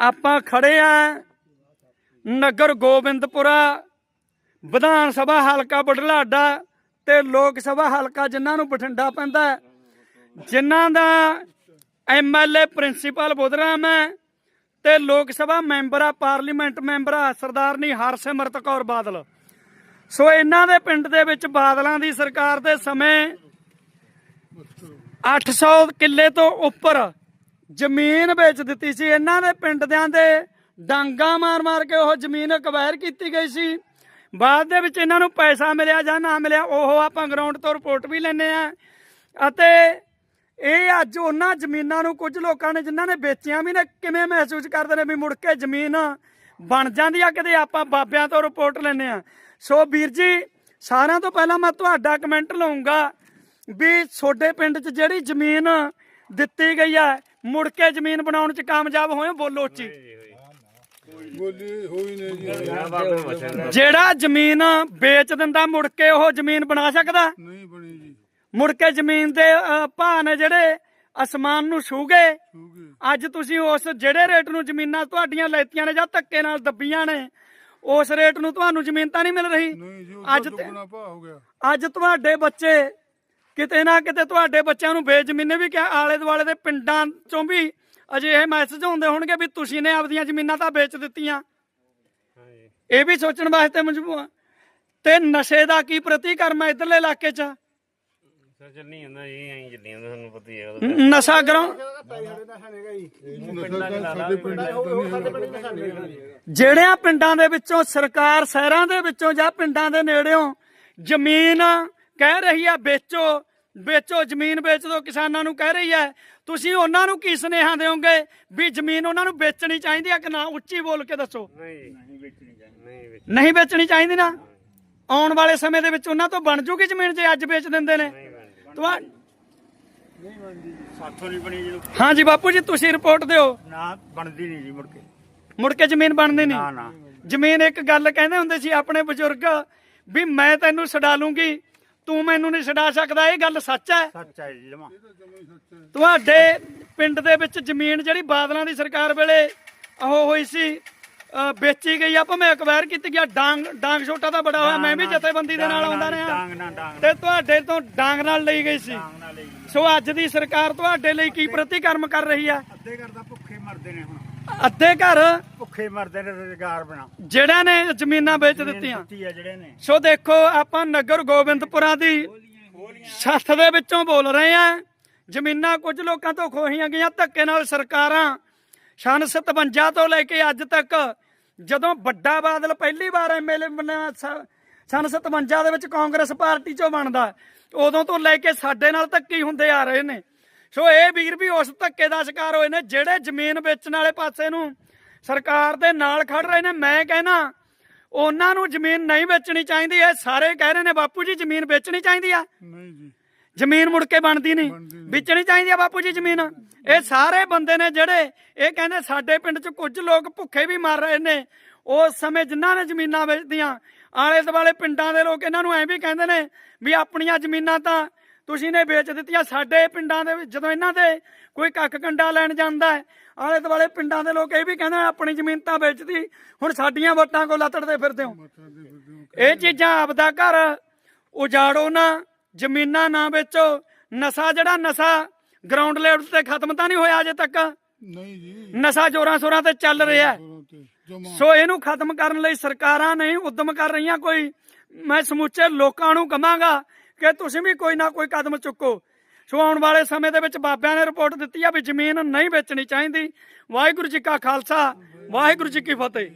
ਆਪਾਂ ਖੜੇ ਆ ਨਗਰ ਗੋਬਿੰਦਪੁਰਾ ਵਿਧਾਨ ਸਭਾ ਹਲਕਾ ਬੁਢਲਾਡਾ ਤੇ ਲੋਕ ਸਭਾ ਹਲਕਾ ਜਿਨ੍ਹਾਂ ਨੂੰ ਬਠਿੰਡਾ ਪੈਂਦਾ ਜਿਨ੍ਹਾਂ ਦਾ ਐਮਐਲਏ ਪ੍ਰਿੰਸੀਪਲ ਬੁੱਧਰਾਮ ਹੈ ਤੇ ਲੋਕ ਸਭਾ ਮੈਂਬਰ ਆ, ਪਾਰਲੀਮੈਂਟ ਮੈਂਬਰ ਆ ਸਰਦਾਰਨੀ ਹਰਸਿਮਰਤ ਕੌਰ ਬਾਦਲ। ਸੋ ਇਹਨਾਂ ਦੇ ਪਿੰਡ ਦੇ ਵਿੱਚ ਬਾਦਲਾਂ ਦੀ ਸਰਕਾਰ ਦੇ ਸਮੇਂ 800 ਕਿੱਲੇ ਤੋਂ ਉੱਪਰ ਜ਼ਮੀਨ ਵੇਚ ਦਿੱਤੀ ਸੀ। ਇਹਨਾਂ ਦੇ ਪਿੰਡ ਦਿਆਂ ਦੇ ਡਾਂਗਾ ਮਾਰ-ਮਾਰ ਕੇ ਉਹ ਜ਼ਮੀਨ ਅਕਵਾਇਰ ਕੀਤੀ ਗਈ ਸੀ। ਬਾਅਦ ਦੇ ਵਿੱਚ ਇਹਨਾਂ ਨੂੰ ਪੈਸਾ ਮਿਲਿਆ ਜਾਂ ਨਾ ਮਿਲਿਆ, ਉਹ ਆਪਾਂ ਗਰਾਊਂਡ ਤੋਂ ਰਿਪੋਰਟ ਵੀ ਲੈਨੇ ਆ ਅਤੇ ਇਹ ਅੱਜ ਉਹਨਾਂ ਜ਼ਮੀਨਾਂ ਨੂੰ ਕੁਝ ਲੋਕਾਂ ਨੇ ਜਿਨ੍ਹਾਂ ਨੇ ਵੇਚੀਆਂ ਵੀ ਨੇ, ਕਿਵੇਂ ਮਹਿਸੂਸ ਕਰਦੇ ਨੇ ਵੀ ਮੁੜ ਕੇ ਜ਼ਮੀਨ ਬਣ ਜਾਂਦੀ ਆ, ਕਿਤੇ ਆਪਾਂ ਬਾਬਿਆਂ ਤੋਂ ਰਿਪੋਰਟ ਲੈਨੇ ਆ ਸੋ ਵੀਰ ਜੀ, ਸਾਰਿਆਂ ਤੋਂ ਪਹਿਲਾਂ ਮੈਂ ਤੁਹਾਡਾ ਕਮੈਂਟ ਲਵਾਂਗਾ ਵੀ ਤੁਹਾਡੇ ਪਿੰਡ 'ਚ ਜਿਹੜੀ ਜ਼ਮੀਨ ਦਿੱਤੀ ਗਈ ਆ ਮੁੜ ਕੇ ਜ਼ਮੀਨ ਬਣਾਉਣ 'ਚ ਕਾਮਯਾਬ ਹੋਏ ਬੋਲੋ ਉੱਚੀ। ਬੋਲੀ ਹੋਈ ਨਹੀਂ ਜੀ। ਜਿਹੜਾ ਜ਼ਮੀਨ ਵੇਚ ਦਿੰਦਾ ਮੁੜ ਕੇ ਉਹ ਜ਼ਮੀਨ ਬਣਾ ਸਕਦਾ? ਨਹੀਂ ਬਣੀ ਜੀ। ਮੁੜ ਕੇ ਜ਼ਮੀਨ ਦੇ ਅ, ਭਾਅ ਨੇ ਜਿਹੜੇ ਅਸਮਾਨ ਨੂੰ ਛੂ ਗਏ ਅੱਜ ਤੁਸੀਂ ਉਸ ਜਿਹੜੇ ਰੇਟ ਨੂੰ ਜ਼ਮੀਨਾਂ ਤੁਹਾਡੀਆਂ ਲੈਤੀਆਂ ਨੇ ਜਾਂ ਧੱਕੇ ਨਾਲ ਦੱਬੀਆਂ ਨੇ ਉਸ ਰੇਟ ਨੂੰ ਤੁਹਾਨੂੰ ਜ਼ਮੀਨ ਤਾਂ ਨਹੀਂ ਮਿਲ ਰਹੀ? ਨਹੀਂ ਜੀ ਅੱਜ ਅੱਜ ਤੇ- ਦੁੱਗਣਾ ਭਾਅ ਹੋ ਗਿਆ। ਅੱਜ ਤੁਹਾਡੇ ਬੱਚੇ ਕਿਤੇ ਨਾ ਕਿਤੇ ਤੁਹਾਡੇ ਬੱਚਿਆਂ ਨੂੰ ਬੇਜ਼ਮੀਨੇ ਵੀ ਕਿਹਾ ਆਲੇ ਦੁਆਲੇ ਦੇ ਪਿੰਡਾਂ ਚੋਂ ਵੀ ਅਜੇ ਇਹ ਮੈਸੇਜ ਹੁੰਦੇ ਹੋਣਗੇ ਵੀ ਤੁਸੀਂ ਨੇ ਆਪਦੀਆਂ ਜ਼ਮੀਨਾਂ ਤਾਂ ਵੇਚ ਦਿੱਤੀਆਂ ਇਹ ਵੀ ਸੋਚਣ ਵਾਸਤੇ ਮਜਬੂਰ ਆ। ਤੇ ਨਸ਼ੇ ਦਾ ਕੀ ਪ੍ਰਤੀਕਰਮ ਹੈ ਇਧਰਲੇ ਇਲਾਕੇ 'ਚ ਸਰ ਚੱਲਣੀ ਜਾਂਦਾ ਇਹ ਐਂ ਚੱਲੀ ਜਾਂਦਾ ਤੁਹਾਨੂੰ ਪਤਾ ਹੀ ਹੈ ਨ- ਨਸ਼ਾ ਗਰਾਉਂ ਨਸ਼ਾ ਸਾਡੇ ਪਿੰਡ ਚ ਤਾਂ ਨਹੀਂ ਹੈਗਾ। ਜਿਹੜਿਆਂ ਪਿੰਡਾਂ ਦੇ ਵਿੱਚੋਂ ਸਰਕਾਰ ਸ਼ਹਿਰਾਂ ਦੇ ਵਿੱਚੋਂ ਜਾਂ ਪਿੰਡਾਂ ਦੇ ਨੇੜਿਓਂ ਜ਼ਮੀਨ ਕਹਿ ਰਹੀ ਆ ਵੇਚੋ ਵੇਚੋ ਜ਼ਮੀਨ ਵੇਚ ਦਿਓ ਕਿਸਾਨਾਂ ਨੂੰ ਕਹਿ ਰਹੀ ਹੈ ਤੁਸੀਂ ਉਹਨਾਂ ਨੂੰ ਕੀ ਸੁਨੇਹਾ ਦਿਓਗੇ ਵੀ ਜ਼ਮੀਨ ਉਹਨਾਂ ਨੂੰ ਵੇਚਣੀ ਚਾਹੀਦੀ ਆ ਕਿ ਨਾ? ਉੱਚੀ ਬੋਲ ਕੇ ਦੱਸੋ। ਨਹੀਂ ਨਹੀਂ ਵੇਚਣੀ ਚਾਹੀਦੀ। ਨਹੀਂ ਵੇਚ ਨਹੀਂ ਵੇਚਣੀ ਚਾਹੀਦੀ ਨਾ? ਆਉਣ ਵਾਲੇ ਸਮੇਂ ਦੇ ਵਿੱਚ ਉਹਨਾਂ ਤੋਂ ਬਣ ਜੂਗੀ ਜ਼ਮੀਨ ਜੇ ਅੱਜ ਵੇਚ ਦਿੰਦੇ ਨੇ? ਤੁਹਾ ਸਾਥੋਂ ਨਹੀਂ ਬਣੀ ਜਿਹਨੂੰ ਹਾਂਜੀ ਬਾਪੂ ਜੀ ਤੁਸੀਂ ਰਿਪੋਰਟ ਦਿਓ। ਨਾ ਬਣਦੀ ਨਹੀਂ ਜੀ ਮੁੜ ਕੇ। ਮੁੜ ਕੇ ਜ਼ਮੀਨ ਬਣਦੀ ਨਹੀਂ? ਨਾ ਨਾ। ਜ਼ਮੀਨ ਇੱਕ ਗੱਲ ਕਹਿੰਦੇ ਹੁੰਦੇ ਸੀ ਆਪਣੇ ਬਜ਼ੁਰਗ ਵੀ ਮੈਂ ਤੈਨੂੰ ਛਡਾ ਲੂੰਗੀ ਤੂੰ ਮੈਨੂੰ ਨਹੀਂ ਛਡਾ ਸਕਦਾ ਇਹ ਗੱਲ ਸੱਚ ਹੈ। ਸੱਚ ਹੈ ਜੀ ਜਮਾ। ਤੁਹਾਡੇ ਪਿੰਡ ਦੇ ਵਿੱਚ ਜ਼ਮੀਨ ਜਿਹੜੀ ਬਾਦਲਾਂ ਦੀ ਸਰਕਾਰ ਵੇਲੇ ਉਹ ਹੋਈ ਸੀ ਵੇਚੀ ਗਈ ਆ ਭਾਵੇਂ ਅਕਵਾਇਰ ਕੀਤੀ ਗਿਆ ਡਾਂਗ ਡਾਂਗ ਛੋਟਾ ਤਾਂ ਬੜਾ ਹੋਇਆ ਮੈਂ ਵੀ ਜਥੇਬੰਦੀ ਦੇ ਨਾਲ ਆਉਂਦਾ ਰਿਹਾ। ਤੇ ਤੁਹਾਡੇ ਤੋਂ ਡਾਂਗ ਨਾਲ ਲਈ ਗਈ ਸੀ। ਸੋ ਅੱਜ ਦੀ ਸਰਕਾਰ ਤੁਹਾਡੇ ਲਈ ਕੀ ਪ੍ਰਤੀਕਰਮ ਕਰ ਰਹੀ ਆ? ਅੱਧੇ ਤਾਂ ਭੁੱਖੇ ਮਰਦੇ ਨੇ ਹੁਣ। ਅੱਧੇ ਘਰ ਭੁੱਖੇ ਮਰਦੇ ਨੇ ਰੁਜ਼ਗਾਰ ਬਣਾ। ਜਿਹੜਾ ਨੇ ਜ਼ਮੀਨਾਂ ਵੇਚ ਦਿੱਤੀਆਂ। ਦਿੱਤੀ ਆ ਜਿਹੜੇ ਨੇ। ਸੋ ਦੇਖੋ ਆਪਾਂ ਨਗਰ ਗੋਬਿੰਦਪੁਰਾ ਦੀ ਸੱਥ ਦੇ ਵਿੱਚੋਂ ਬੋਲ ਰਹੇ ਆ ਜ਼ਮੀਨਾਂ ਕੁਝ ਲੋਕਾਂ ਤੋਂ ਖੋਹੀਆਂ ਗਈਆਂ ਧੱਕੇ ਨਾਲ ਸਰਕਾਰਾਂ ਸਨ 57 ਤੋਂ ਲੈ ਕੇ ਅੱਜ ਤੱਕ ਜਦੋਂ ਵੱਡਾ ਬਾਦਲ ਪਹਿਲੀ ਵਾਰ ਐਮਐਲਏ ਬਣਿਆ ਸਨ 57 ਦੇ ਵਿੱਚ ਕਾਂਗਰਸ ਪਾਰਟੀ ਚੋਂ ਬਣਦਾ ਉਦੋਂ ਤੋਂ ਲੈ ਕੇ ਸਾਡੇ ਨਾਲ ਧੱਕੇ ਹੁੰਦੇ ਆ ਰਹੇ ਨੇ। ਸੋ ਇਹ ਵੀਰ ਵੀ ਉਸ ਧੱਕੇ ਦਾ ਸ਼ਿਕਾਰ ਹੋਏ ਨੇ ਜਿਹੜੇ ਜ਼ਮੀਨ ਵੇਚਣ ਵਾਲੇ ਪਾਸੇ ਨੂੰ ਸਰਕਾਰ ਦੇ ਨਾਲ ਖੜ ਰਹੇ ਨੇ। ਮੈਂ ਕਹਿਣਾ ਉਹਨਾਂ ਨੂੰ ਜ਼ਮੀਨ ਨਹੀਂ ਵੇਚਣੀ ਚਾਹੀਦੀ ਇਹ ਸਾਰੇ ਕਹਿ ਰਹੇ ਨੇ ਬਾਪੂ ਜੀ ਜ਼ਮੀਨ ਵੇਚਣੀ ਚਾਹੀਦੀ ਆ। ਨਹੀਂ ਜੀ। ਜ਼ਮੀਨ ਮੁੜ ਕੇ ਬਣਦੀ ਨਹੀਂ। ਵੇਚਣੀ ਚਾਹੀਦੀ ਆ ਬਾਪੂ ਜੀ ਜ਼ਮੀਨ। ਇਹ ਸਾਰੇ ਬੰਦੇ ਨੇ ਜਿਹੜੇ ਇਹ ਕਹਿੰਦੇ ਸਾਡੇ ਪਿੰਡ 'ਚ ਕੁਝ ਲੋਕ ਭੁੱਖੇ ਵੀ ਮਰ ਰਹੇ ਨੇ। ਉਸ ਸਮੇਂ ਜਿਨ੍ਹਾਂ ਨੇ ਜ਼ਮੀਨਾਂ ਵੇਚਦੀਆਂ ਆਲੇ ਦੁਆਲੇ ਪਿੰਡਾਂ ਦੇ ਲੋਕ ਇਹਨਾਂ ਨੂੰ ਐਂ ਵੀ ਕਹਿੰਦੇ ਨੇ ਵੀ ਆਪਣੀਆਂ ਜ਼ਮੀਨਾਂ ਤਾਂ ਤੁਸੀਂ ਨੇ ਵੇਚ ਦਿੱਤੀਆਂ ਸਾਡੇ ਪਿੰਡਾਂ ਦੇ ਵਿੱਚ ਜਦੋਂ ਇਹਨਾਂ ਦੇ ਕੋਈ ਕੱਖ ਕੰਡਾ ਲੈਣ ਜਾਂਦਾ ਹੈ ਆਲੇ ਦੁਆਲੇ ਪਿੰਡਾਂ ਦੇ ਲੋਕ ਇਹ ਵੀ ਕਹਿੰਦੇ ਆਪਣੀ ਜ਼ਮੀਨ ਤਾਂ ਵੇਚਦੀ ਹੁਣ ਸਾਡੀਆਂ ਵੋਟਾਂ ਕੋ ਲੱਤੜਦੇ ਫਿਰਦੇ ਹੋ। ਇਹ ਚੀਜ਼ਾਂ ਆਪਦਾ ਘਰ ਉਜਾੜੋ ਨਾ ਜ਼ਮੀਨਾਂ ਨਾ ਵੇਚੋ ਨਸ਼ਾ ਜਿਹੜਾ ਨਸ਼ਾ ਗਰਾਊਂਡ ਲੈਵਲ ਤੇ ਖਤਮ ਤਾਂ ਨਹੀਂ ਹੋਇਆ ਅਜੇ ਤੱਕ। ਨਹੀਂ ਜੀ। ਨਸ਼ਾ ਜੋਰਾਂ ਸੋਰਾਂ ਤੇ ਚੱਲ ਰਿਹਾ ਸੋ ਇਹਨੂੰ ਖਤਮ ਕਰਨ ਲਈ ਸਰਕਾਰਾਂ ਨਹੀਂ ਉਦਮ ਕਰ ਰਹੀਆਂ ਕੋਈ। ਮੈਂ ਸਮੁੱਚੇ ਲੋਕਾਂ ਨੂੰ ਕਹਾਂਗਾ ਕਿ ਤੁਸੀਂ ਵੀ ਕੋਈ ਨਾ ਕੋਈ ਕਦਮ ਚੁੱਕੋ। ਸੋ ਆਉਣ ਵਾਲੇ ਸਮੇਂ ਦੇ ਵਿੱਚ ਬਾਬਿਆਂ ਨੇ ਰਿਪੋਰਟ ਦਿੱਤੀ ਆ ਵੀ ਜ਼ਮੀਨ ਨਹੀਂ ਵੇਚਣੀ ਚਾਹੀਦੀ। ਵਾਹਿਗੁਰੂ ਜੀ ਕਾ ਖਾਲਸਾ, ਵਾਹਿਗੁਰੂ ਜੀ ਕੀ ਫਤਿਹ।